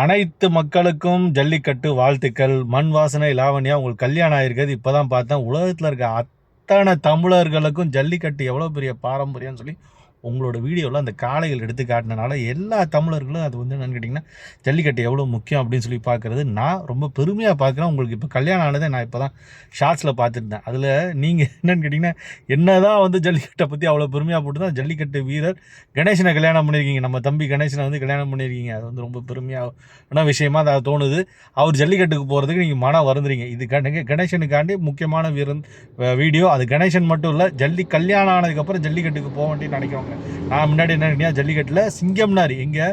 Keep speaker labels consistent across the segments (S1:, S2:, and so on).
S1: அனைத்து மக்களுக்கும் ஜல்லிக்கட்டு வாழ்த்துக்கள். மண் வாசனை லாவண்யா உங்களுக்கு கல்யாணம் ஆயிருக்குது இப்போ தான் பார்த்தேன். உலகத்தில் இருக்க அத்தனை தமிழர்களுக்கும் ஜல்லிக்கட்டு எவ்வளோ பெரிய பாரம்பரியம்னு சொல்லி உங்களோட வீடியோவில் அந்த காளைகள் எடுத்து காட்டினனால எல்லா தமிழர்களும் அது வந்து என்னென்னு கேட்டிங்கன்னா ஜல்லிக்கட்டு எவ்வளோ முக்கியம் அப்படின்னு சொல்லி பார்க்குறது. நான் ரொம்ப பெருமையாக பார்க்குறேன். உங்களுக்கு இப்போ கல்யாணம் ஆனதை நான் இப்போ தான் ஷார்ட்ஸில் பார்த்துருந்தேன். அதில் நீங்கள் என்னென்னு கேட்டிங்கன்னா என்ன தான் வந்து ஜல்லிக்கட்டை பற்றி அவ்வளோ பெருமையாக போட்டு தான் ஜல்லிக்கட்டு வீரர் கணேசனை கல்யாணம் பண்ணியிருக்கீங்க. நம்ம தம்பி கணேசனை வந்து கல்யாணம் பண்ணியிருக்கீங்க. அது வந்து ரொம்ப பெருமையான விஷயமா அது தோணுது. அவர் ஜல்லிக்கட்டுக்கு போகிறதுக்கு நீங்கள் மனம் வருந்துறீங்க. இது கணேசனுக்காண்டி முக்கியமான வீரன் வீடியோ. அது கணேசன் மட்டும் இல்லை ஜல்லி கல்யாணம் ஆனதுக்கப்புறம் ஜல்லிக்கட்டுக்கு போக வேண்டிய நினைக்கிறோம் நான் முன்னாடி என்ன நினைக்கிறேன் ஜல்லிக்கட்டில் சிங்கம்னாரி எங்கே?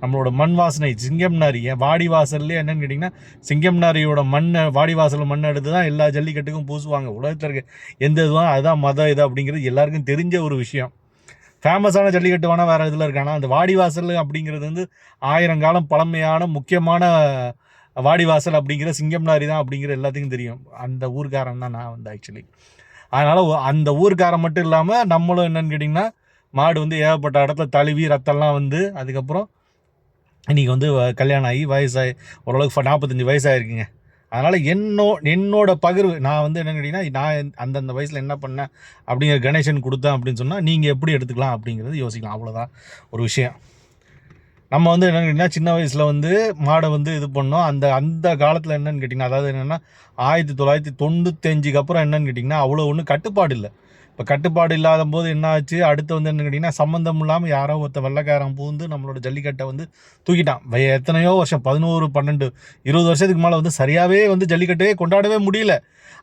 S1: நம்மளோட மண் வாசனை சிங்கம்னாரி. என் வாடி வாசல்லே என்னன்னு கேட்டிங்கன்னா சிங்கம்னாரியோட மண்ணை வாடி வாசல் மண்ணை எடுத்து தான் எல்லா ஜல்லிக்கட்டுக்கும் பூசுவாங்க. உலகத்தில் இருக்க எந்த இதுவும் அதுதான் மதம் இது அப்படிங்கிறது எல்லாருக்கும் தெரிஞ்ச ஒரு விஷயம். ஃபேமஸான ஜல்லிக்கட்டு வேணால் வேறு இதில் இருக்கானா? அந்த அந்த வாடிவாசல் அப்படிங்கிறது வந்து ஆயிரம் காலம் பழமையான முக்கியமான வாடிவாசல் அப்படிங்கிற சிங்கம்னாரி தான் அப்படிங்கிற எல்லாத்துக்கும் தெரியும். அந்த ஊர்க்காரன் தான் நான் வந்து ஆக்சுவலி அதனால் அந்த ஊர்க்காரன் மட்டும் இல்லாமல் நம்மளும் என்னென்னு கேட்டிங்கன்னா மாடு வந்து ஏகப்பட்ட இடத்துல தழுவி ரத்தம்லாம் வந்து அதுக்கப்புறம் இன்றைக்கி வந்து கல்யாணம் ஆகி வயசாகி ஓரளவுக்கு நாற்பத்தஞ்சு வயசாகிருக்குங்க அதனால் என்னோ என்னோட பகிர்வு நான் வந்து என்னன்னு கேட்டிங்கன்னா நான் அந்தந்த வயசில் என்ன பண்ணேன் அப்படிங்கிற கணேசன் கொடுத்தேன் அப்படின்னு சொன்னால் நீங்கள் எப்படி எடுத்துக்கலாம் அப்படிங்கிறது யோசிக்கலாம். அவ்வளோதான் ஒரு விஷயம். நம்ம வந்து என்னன்னு கேட்டிங்கன்னா சின்ன வயசில் வந்து மாடை வந்து இது பண்ணோம். அந்த அந்த காலத்தில் என்னென்னு கேட்டிங்கன்னா அதாவது என்னென்னா ஆயிரத்தி தொள்ளாயிரத்தி தொண்ணூத்தஞ்சுக்கு அப்புறம் என்னென்னு கேட்டிங்கன்னா அவ்வளோ ஒன்றும் கட்டுப்பாடு இல்லை. இப்போ கட்டுப்பாடு இல்லாத போது என்ன ஆச்சு அடுத்து வந்து என்ன கேட்டிங்கன்னா சம்மந்தம் இல்லாமல் யாரோ ஒருத்த வெள்ளைக்காரன் பூந்து நம்மளோட ஜல்லிக்கட்டை வந்து தூக்கிட்டான். எத்தனையோ வருஷம் பதினோரு பன்னெண்டு இருபது வருஷத்துக்கு மேலே வந்து சரியாகவே வந்து ஜல்லிக்கட்டே கொண்டாடவே முடியல.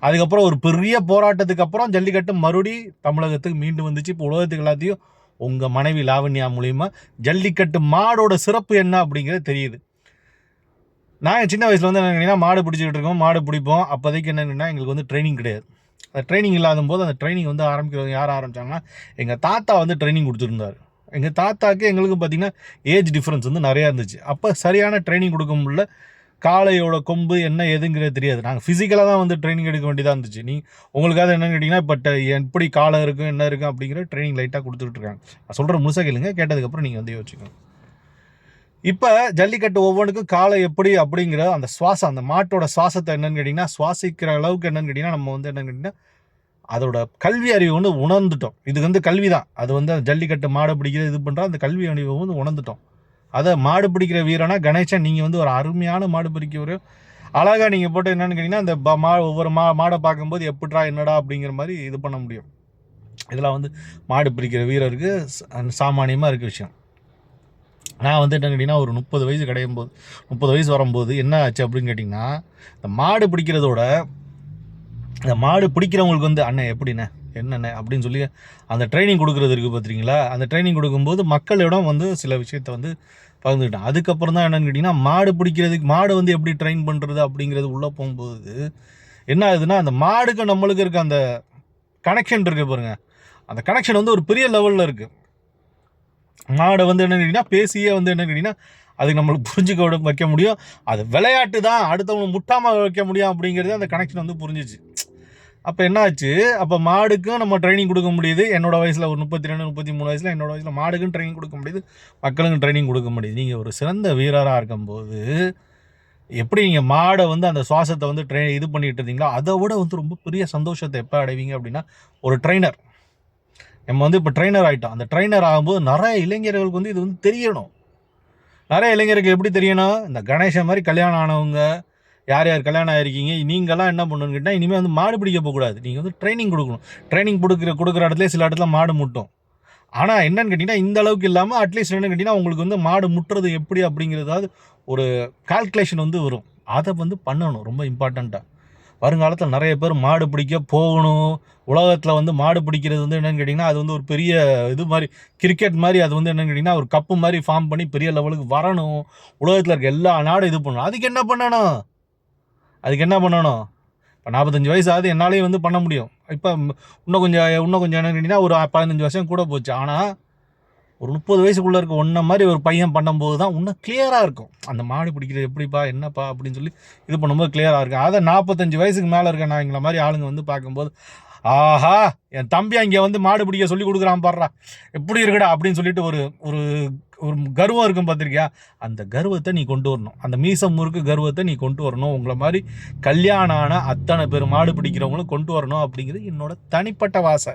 S1: அதுக்கப்புறம் ஒரு பெரிய போராட்டத்துக்கு அப்புறம் ஜல்லிக்கட்டு மறுபடி தமிழகத்துக்கு மீண்டும் வந்துச்சு. இப்போ உலகத்துக்கு எல்லாத்தையும் உங்கள் மனைவி லாவண்யா மூலிமா ஜல்லிக்கட்டு மாடோட சிறப்பு என்ன அப்படிங்கிறது தெரியுது. நான் சின்ன வயசில் வந்து என்ன கேட்டிங்கன்னா மாடு பிடிச்சிக்கிட்டு இருக்கோம் மாடு பிடிப்போம். அப்போதைக்கு என்னன்னா எங்களுக்கு வந்து ட்ரைனிங் கிடையாது. அந்த ட்ரைனிங் இல்லாத போது அந்த ட்ரைனிங் வந்து ஆரம்பிக்கிறது யார் ஆரம்பிச்சாங்கன்னா எங்கள் தாத்தா வந்து ட்ரைனிங் கொடுத்துருந்தாரு. எங்கள் தாத்தாக்கு எங்களுக்கு பார்த்திங்கன்னா ஏஜ் டிஃப்ரென்ஸ் வந்து நிறையா இருந்துச்சு. அப்போ சரியான ட்ரைனிங் கொடுக்க முடியல. காளையோட கொம்பு என்ன எதுங்கிறது தெரியாது. நாங்கள் ஃபிசிக்கலாக தான் வந்து ட்ரைனிங் எடுக்க வேண்டியதாக இருந்துச்சு. நீ உங்களுக்காக என்னன்னு கேட்டிங்கன்னா இப்போ எப்படி காலை இருக்கும் என்ன இருக்கும் அப்படிங்கிற ட்ரைனிங் லைட்டாக கொடுத்துட்ருக்காங்க நான் சொல்கிற முழுசாக கேளுங்க. கேட்டதுக்கப்புறம் நீங்கள் வந்து யோசிக்கணும் இப்போ ஜல்லிக்கட்டு ஒவ்வொன்றுக்கும் காலை எப்படி அப்படிங்கிற அந்த சுவாசம் அந்த மாட்டோட சுவாசத்தை என்னன்னு கேட்டிங்கன்னா சுவாசிக்கிற அளவுக்கு என்னன்னு கேட்டிங்கன்னா நம்ம வந்து என்னன்னு கேட்டிங்கன்னா அதோட கல்வி அறிவு வந்து உணர்ந்துட்டோம். இது வந்து கல்வி தான் அது வந்து ஜல்லிக்கட்டு மாடு பிடிக்கிறது இது பண்ணுறோம் அந்த கல்வி அறிவை வந்து உணர்ந்துட்டோம். அதை மாடு பிடிக்கிற வீரனா கணேசன் நீங்கள் வந்து ஒரு அருமையான மாடு பிடிக்கிற அழகாக நீங்கள் போட்டு என்னென்னு கேட்டிங்கன்னா அந்த மா ஒவ்வொரு மா மாடை பார்க்கும்போது எப்படிடா என்னடா அப்படிங்கிற மாதிரி இது பண்ண முடியும். இதெல்லாம் வந்து மாடு பிடிக்கிற வீரருக்கு சாமானியமாக இருக்க விஷயம். நான் வந்து என்ன கேட்டிங்கன்னா ஒரு முப்பது வயசு கிடையும் போது முப்பது வயசு வரும்போது என்ன ஆச்சு அப்படின்னு கேட்டிங்கன்னா இந்த மாடு பிடிக்கிறதோட இந்த மாடு பிடிக்கிறவங்களுக்கு வந்து அண்ணன் எப்படிண்ணே? என்னண்ணே? அப்படின்னு சொல்லி அந்த ட்ரைனிங் கொடுக்குறது இருக்குது பார்த்துறீங்களா அந்த ட்ரைனிங் கொடுக்கும்போது மக்களிடம் வந்து சில விஷயத்த வந்து பகிர்ந்துக்கிட்டேன். அதுக்கப்புறம் தான் என்னென்னு கேட்டிங்கன்னா மாடு பிடிக்கிறதுக்கு மாடு வந்து எப்படி ட்ரெயின் பண்ணுறது அப்படிங்கிறது உள்ளே போகும்போது என்ன ஆகுதுன்னா அந்த மாடுக்கு நம்மளுக்கு இருக்க அந்த கனெக்ஷன் இருக்குது பாருங்கள் அந்த கனெக்ஷன் வந்து ஒரு பெரிய லெவலில் இருக்குது மாடை வந்து என்ன கேட்டிங்கன்னா பேசியே வந்து என்ன கேட்டிங்கன்னா அதுக்கு நம்மளுக்கு புரிஞ்சுக்க விட வைக்க முடியும். அது விளையாட்டு தான். அடுத்தவங்க முட்டாமல் வைக்க முடியும் அப்படிங்கிறது அந்த கனெக்ஷன் வந்து புரிஞ்சிச்சு. அப்போ என்னாச்சு அப்போ மாடுக்கும் நம்ம ட்ரைனிங் கொடுக்க முடியுது. என்னோட வயசில் ஒரு முப்பத்தி ரெண்டு முப்பத்தி மூணு வயசில் என்னோட வயசில் மாடுக்கும் ட்ரைனிங் கொடுக்க முடியுது. மக்களுக்கும் ட்ரைனிங் கொடுக்க முடியுது. நீங்கள் ஒரு சிறந்த வீரராக இருக்கும்போது எப்படி நீங்கள் மாடை வந்து அந்த சுவாசத்தை வந்து ட்ரை இது பண்ணிகிட்டு இருந்தீங்களோ அதை விட வந்து ரொம்ப பெரிய சந்தோஷத்தை எப்போ அடைவீங்க அப்படின்னா ஒரு ட்ரைனர் நம்ம வந்து இப்போ ட்ரைனர் ஆகிட்டோம் அந்த ட்ரைனர் ஆகும்போது நிறைய இளைஞர்களுக்கு வந்து இது வந்து தெரியணும். நிறைய இளைஞருக்கு எப்படி தெரியணும்? இந்த கணேசன் மாதிரி கல்யாணம் ஆனவங்க யார் யார் கல்யாணம் ஆகிருக்கீங்க நீங்களாம் என்ன பண்ணணும்னு கேட்டால் இனிமேல் வந்து மாடு பிடிக்க போகக்கூடாது நீங்கள் வந்து ட்ரைனிங் கொடுக்கணும். ட்ரைனிங் கொடுக்குற கொடுக்குற இடத்துல சில இடத்துல மாடு முட்டும். ஆனால் என்னன்னு கேட்டிங்கன்னா இந்த அளவுக்கு இல்லாமல் அட்லீஸ்ட் என்னன்னு கேட்டிங்கன்னா உங்களுக்கு வந்து மாடு முட்டுறது எப்படி அப்படிங்கிறதாவது ஒரு கால்குலேஷன் வந்து வரும். அதை வந்து பண்ணணும். ரொம்ப இம்பார்ட்டண்ட்டாக வருங்காலத்தில் நிறைய பேர் மாடு பிடிக்க போகணும். உலகத்தில் வந்து மாடு பிடிக்கிறது வந்து என்னென்னு கேட்டிங்கன்னா அது வந்து ஒரு பெரிய இது மாதிரி கிரிக்கெட் மாதிரி அது வந்து என்னென்னு கேட்டிங்கன்னா ஒரு கப்பு மாதிரி ஃபார்ம் பண்ணி பெரிய லெவலுக்கு வரணும். உலகத்தில் இருக்க எல்லா நாடும் இது பண்ணணும். அதுக்கு என்ன பண்ணணும்? அதுக்கு என்ன பண்ணணும்? இப்போ நாற்பத்தஞ்சு வயசு ஆகுது என்னாலேயும் வந்து பண்ண முடியும். இப்போ இன்னும் கொஞ்சம் இன்னும் கொஞ்சம் என்ன கேட்டிங்கன்னா ஒரு பதினஞ்சு வருஷம் கூட போச்சு. ஆனால் ஒரு முப்பது வயசுக்குள்ளே இருக்க ஒன்றை மாதிரி ஒரு பையன் பண்ணும்போது தான் இன்னும் கிளியராக இருக்கும். அந்த மாடு பிடிக்கிறது எப்படிப்பா என்னப்பா அப்படின்னு சொல்லி இது பண்ணும்போது கிளியராக இருக்கும். அதை நாற்பத்தஞ்சு வயசுக்கு மேலே இருக்க நான் எங்களை மாதிரி ஆளுங்க வந்து பார்க்கும்போது ஆஹா என் தம்பி அங்கே வந்து மாடு பிடிக்க சொல்லி கொடுக்குறான் பாடுறா எப்படி இருக்குடா அப்படின்னு சொல்லிட்டு ஒரு ஒரு ஒரு கர்வம் இருக்கும் பார்த்துருக்கியா? அந்த கர்வத்தை நீ கொண்டு வரணும். அந்த மீசம் முறுக்கு கர்வத்தை நீ கொண்டு வரணும். உங்களை மாதிரி கல்யாணம் ஆன அத்தனை பேர் மாடு பிடிக்கிறவங்களும் கொண்டு வரணும் அப்படிங்கிறது என்னோட தனிப்பட்ட வாசை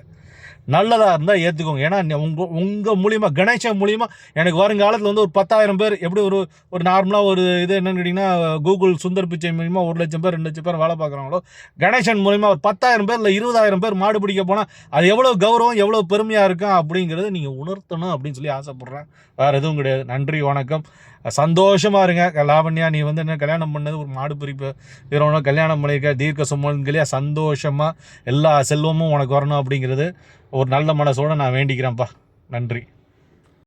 S1: நல்லதாக இருந்தால் ஏற்றுக்கோங்க ஏன்னா உங்கள் உங்கள் மூலியமாக கணேசன் மூலியமாக எனக்கு வருங்காலத்தில் வந்து ஒரு பத்தாயிரம் பேர் எப்படி ஒரு ஒரு நார்மலாக ஒரு இது என்னென்னு கேட்டிங்கன்னா கூகுள் சுந்தர் பிச்சை மூலிமா ஒரு லட்சம் பேர் ரெண்டு லட்சம் பேர் வேலை பார்க்குறாங்களோ கணேசன் மூலிமா ஒரு பத்தாயிரம் பேர் இல்லை இருபதாயிரம் பேர் மாடு பிடிக்க போனால் அது எவ்வளோ கௌரவம் எவ்வளோ பெருமையாக இருக்கும் அப்படிங்கிறத நீங்கள் உணர்த்தணும் அப்படின்னு சொல்லி ஆசைப்பட்றேன். வேறு எதுவும் கிடையாது. நன்றி வணக்கம். சந்தோஷமாக இருங்க. லாவண்யா நீ வந்து என்ன கல்யாணம் பண்ணது? ஒரு மாடு பிரிப்பு. இவரோட கல்யாணம் பண்ணியிருக்க. தீர்க்க சுமங்கலியா சந்தோஷமாக எல்லா செல்வமும் உனக்கு வரணும் அப்படிங்கிறது ஒரு நல்ல மனசோட நான் வேண்டிக்கிறேன்ப்பா. நன்றி.